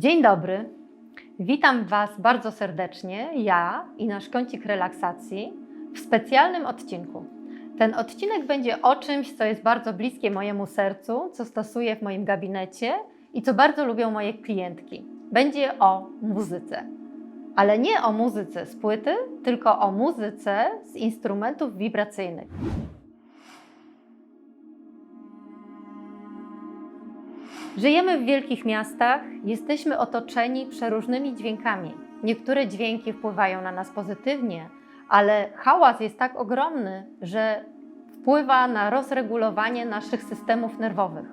Dzień dobry. Witam Was bardzo serdecznie, ja i nasz kącik relaksacji w specjalnym odcinku. Ten odcinek będzie o czymś, co jest bardzo bliskie mojemu sercu, co stosuję w moim gabinecie i co bardzo lubią moje klientki. Będzie o muzyce. Ale nie o muzyce z płyty, tylko o muzyce z instrumentów wibracyjnych. Żyjemy w wielkich miastach, jesteśmy otoczeni przeróżnymi dźwiękami. Niektóre dźwięki wpływają na nas pozytywnie, ale hałas jest tak ogromny, że wpływa na rozregulowanie naszych systemów nerwowych.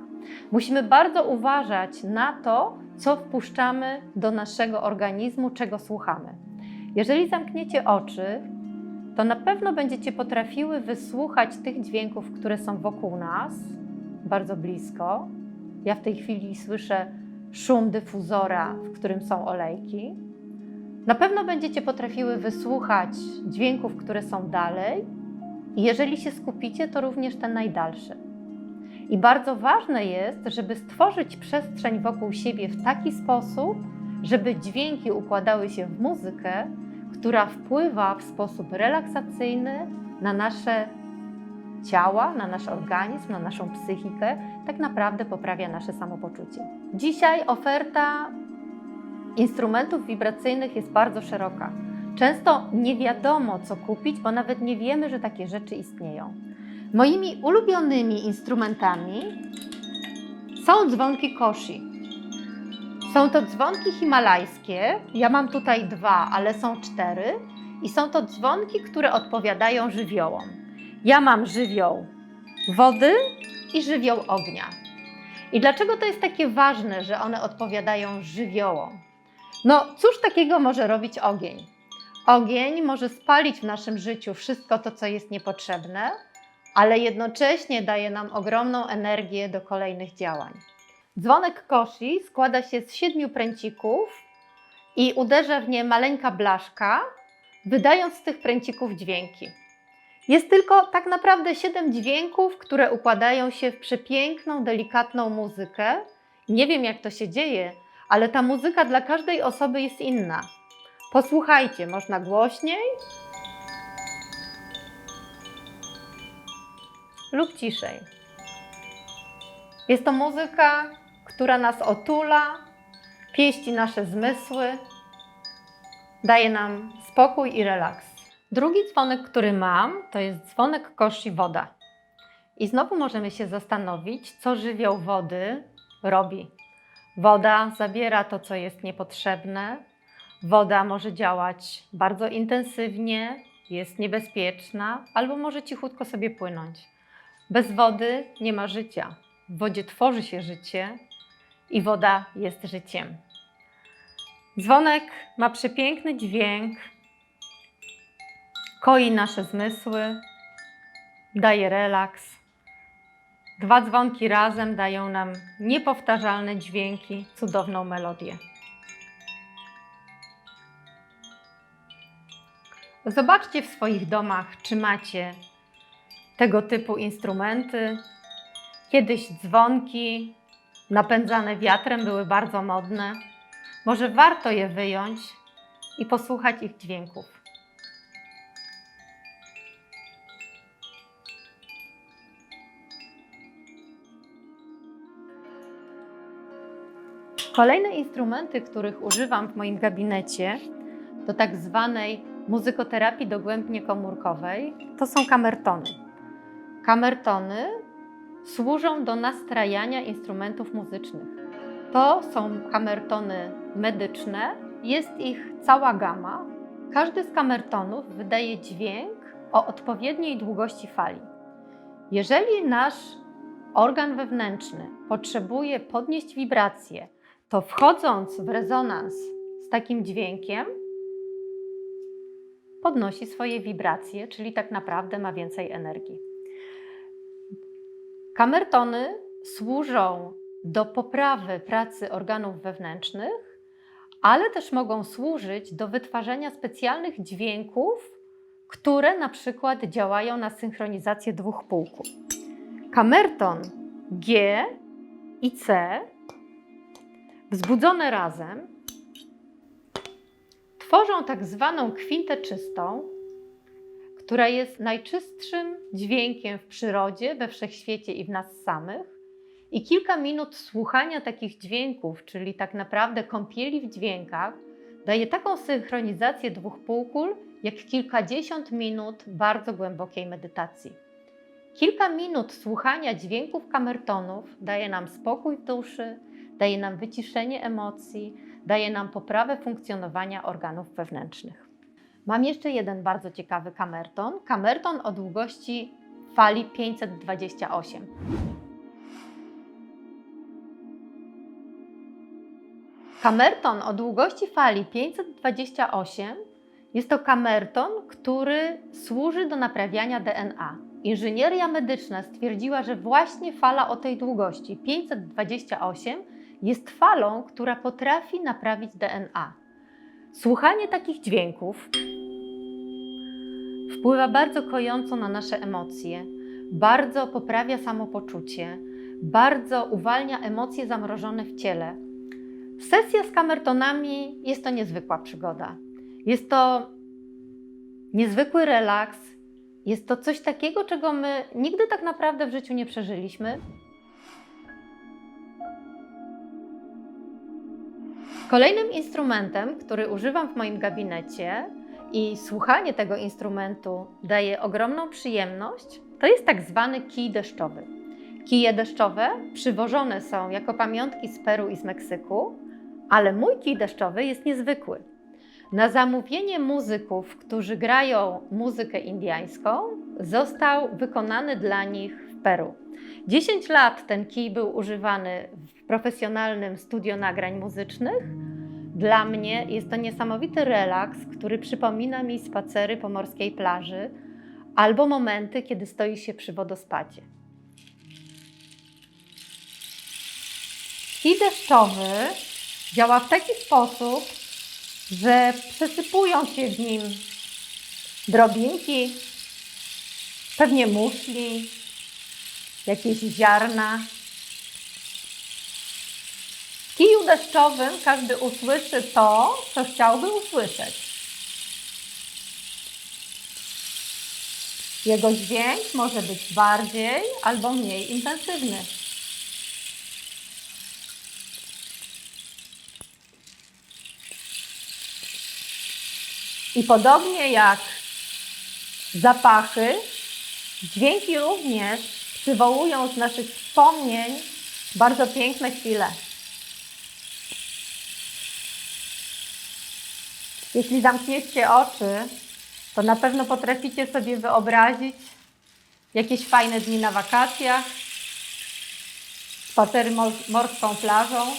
Musimy bardzo uważać na to, co wpuszczamy do naszego organizmu, czego słuchamy. Jeżeli zamkniecie oczy, to na pewno będziecie potrafiły wysłuchać tych dźwięków, które są wokół nas, bardzo blisko, ja w tej chwili słyszę szum dyfuzora, w którym są olejki. Na pewno będziecie potrafiły wysłuchać dźwięków, które są dalej. I jeżeli się skupicie, to również te najdalsze. I bardzo ważne jest, żeby stworzyć przestrzeń wokół siebie w taki sposób, żeby dźwięki układały się w muzykę, która wpływa w sposób relaksacyjny na nasze ciała, na nasz organizm, na naszą psychikę, tak naprawdę poprawia nasze samopoczucie. Dzisiaj oferta instrumentów wibracyjnych jest bardzo szeroka. Często nie wiadomo, co kupić, bo nawet nie wiemy, że takie rzeczy istnieją. Moimi ulubionymi instrumentami są dzwonki koshi. Są to dzwonki himalajskie. Ja mam tutaj dwa, ale są cztery. I są to dzwonki, które odpowiadają żywiołom. Ja mam żywioł wody i żywioł ognia. I dlaczego to jest takie ważne, że one odpowiadają żywiołom? No, cóż takiego może robić ogień? Ogień może spalić w naszym życiu wszystko to, co jest niepotrzebne, ale jednocześnie daje nam ogromną energię do kolejnych działań. Dzwonek koshi składa się z siedmiu pręcików i uderza w nie maleńka blaszka, wydając z tych pręcików dźwięki. Jest tylko tak naprawdę siedem dźwięków, które układają się w przepiękną, delikatną muzykę. Nie wiem, jak to się dzieje, ale ta muzyka dla każdej osoby jest inna. Posłuchajcie, można głośniej lub ciszej. Jest to muzyka, która nas otula, pieści nasze zmysły, daje nam spokój i relaks. Drugi dzwonek, który mam, to jest dzwonek koszy woda. I znowu możemy się zastanowić, co żywioł wody robi. Woda zabiera to, co jest niepotrzebne. Woda może działać bardzo intensywnie, jest niebezpieczna, albo może cichutko sobie płynąć. Bez wody nie ma życia. W wodzie tworzy się życie i woda jest życiem. Dzwonek ma przepiękny dźwięk, koi nasze zmysły, daje relaks. Dwa dzwonki razem dają nam niepowtarzalne dźwięki, cudowną melodię. Zobaczcie w swoich domach, czy macie tego typu instrumenty. Kiedyś dzwonki napędzane wiatrem były bardzo modne. Może warto je wyjąć i posłuchać ich dźwięków. Kolejne instrumenty, których używam w moim gabinecie, do tak zwanej muzykoterapii dogłębnie komórkowej, to są kamertony. Kamertony służą do nastrajania instrumentów muzycznych. To są kamertony medyczne, jest ich cała gama. Każdy z kamertonów wydaje dźwięk o odpowiedniej długości fali. Jeżeli nasz organ wewnętrzny potrzebuje podnieść wibrację, to wchodząc w rezonans z takim dźwiękiem, podnosi swoje wibracje, czyli tak naprawdę ma więcej energii. Kamertony służą do poprawy pracy organów wewnętrznych, ale też mogą służyć do wytwarzania specjalnych dźwięków, które na przykład działają na synchronizację dwóch półków. Kamerton G i C wzbudzone razem tworzą tak zwaną kwintę czystą, która jest najczystszym dźwiękiem w przyrodzie, we wszechświecie i w nas samych. I kilka minut słuchania takich dźwięków, czyli tak naprawdę kąpieli w dźwiękach, daje taką synchronizację dwóch półkul, jak kilkadziesiąt minut bardzo głębokiej medytacji. Kilka minut słuchania dźwięków kamertonów daje nam spokój w duszy, daje nam wyciszenie emocji, daje nam poprawę funkcjonowania organów wewnętrznych. Mam jeszcze jeden bardzo ciekawy kamerton. Kamerton o długości fali 528. Kamerton o długości fali 528 jest to kamerton, który służy do naprawiania DNA. Inżynieria medyczna stwierdziła, że właśnie fala o tej długości 528 jest falą, która potrafi naprawić DNA. Słuchanie takich dźwięków wpływa bardzo kojąco na nasze emocje, bardzo poprawia samopoczucie, bardzo uwalnia emocje zamrożone w ciele. Sesja z kamertonami jest to niezwykła przygoda. Jest to niezwykły relaks, jest to coś takiego, czego my nigdy tak naprawdę w życiu nie przeżyliśmy. Kolejnym instrumentem, który używam w moim gabinecie i słuchanie tego instrumentu daje ogromną przyjemność, to jest tak zwany kij deszczowy. Kije deszczowe przywożone są jako pamiątki z Peru i z Meksyku, ale mój kij deszczowy jest niezwykły. Na zamówienie muzyków, którzy grają muzykę indiańską, został wykonany dla nich w Peru. 10 lat ten kij był używany w profesjonalnym studio nagrań muzycznych. Dla mnie jest to niesamowity relaks, który przypomina mi spacery po morskiej plaży albo momenty, kiedy stoi się przy wodospadzie. Kij deszczowy działa w taki sposób, że przesypują się w nim drobinki, pewnie muszli, jakieś ziarna. W kiju deszczowym każdy usłyszy to, co chciałby usłyszeć. Jego dźwięk może być bardziej albo mniej intensywny. I podobnie jak zapachy, dźwięki również przywołują z naszych wspomnień bardzo piękne chwile. Jeśli zamkniecie oczy, to na pewno potraficie sobie wyobrazić jakieś fajne dni na wakacjach, spacery mor- morską plażą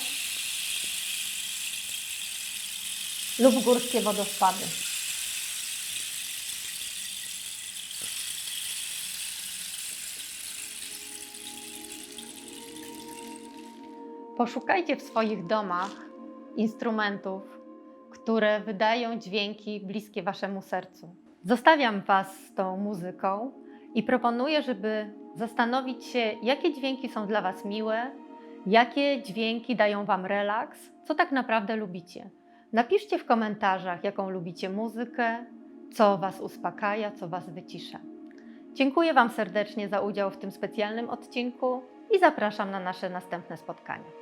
lub górskie wodospady. Poszukajcie w swoich domach instrumentów, które wydają dźwięki bliskie Waszemu sercu. Zostawiam Was z tą muzyką i proponuję, żeby zastanowić się, jakie dźwięki są dla Was miłe, jakie dźwięki dają Wam relaks, co tak naprawdę lubicie. Napiszcie w komentarzach, jaką lubicie muzykę, co Was uspokaja, co Was wycisza. Dziękuję Wam serdecznie za udział w tym specjalnym odcinku i zapraszam na nasze następne spotkania.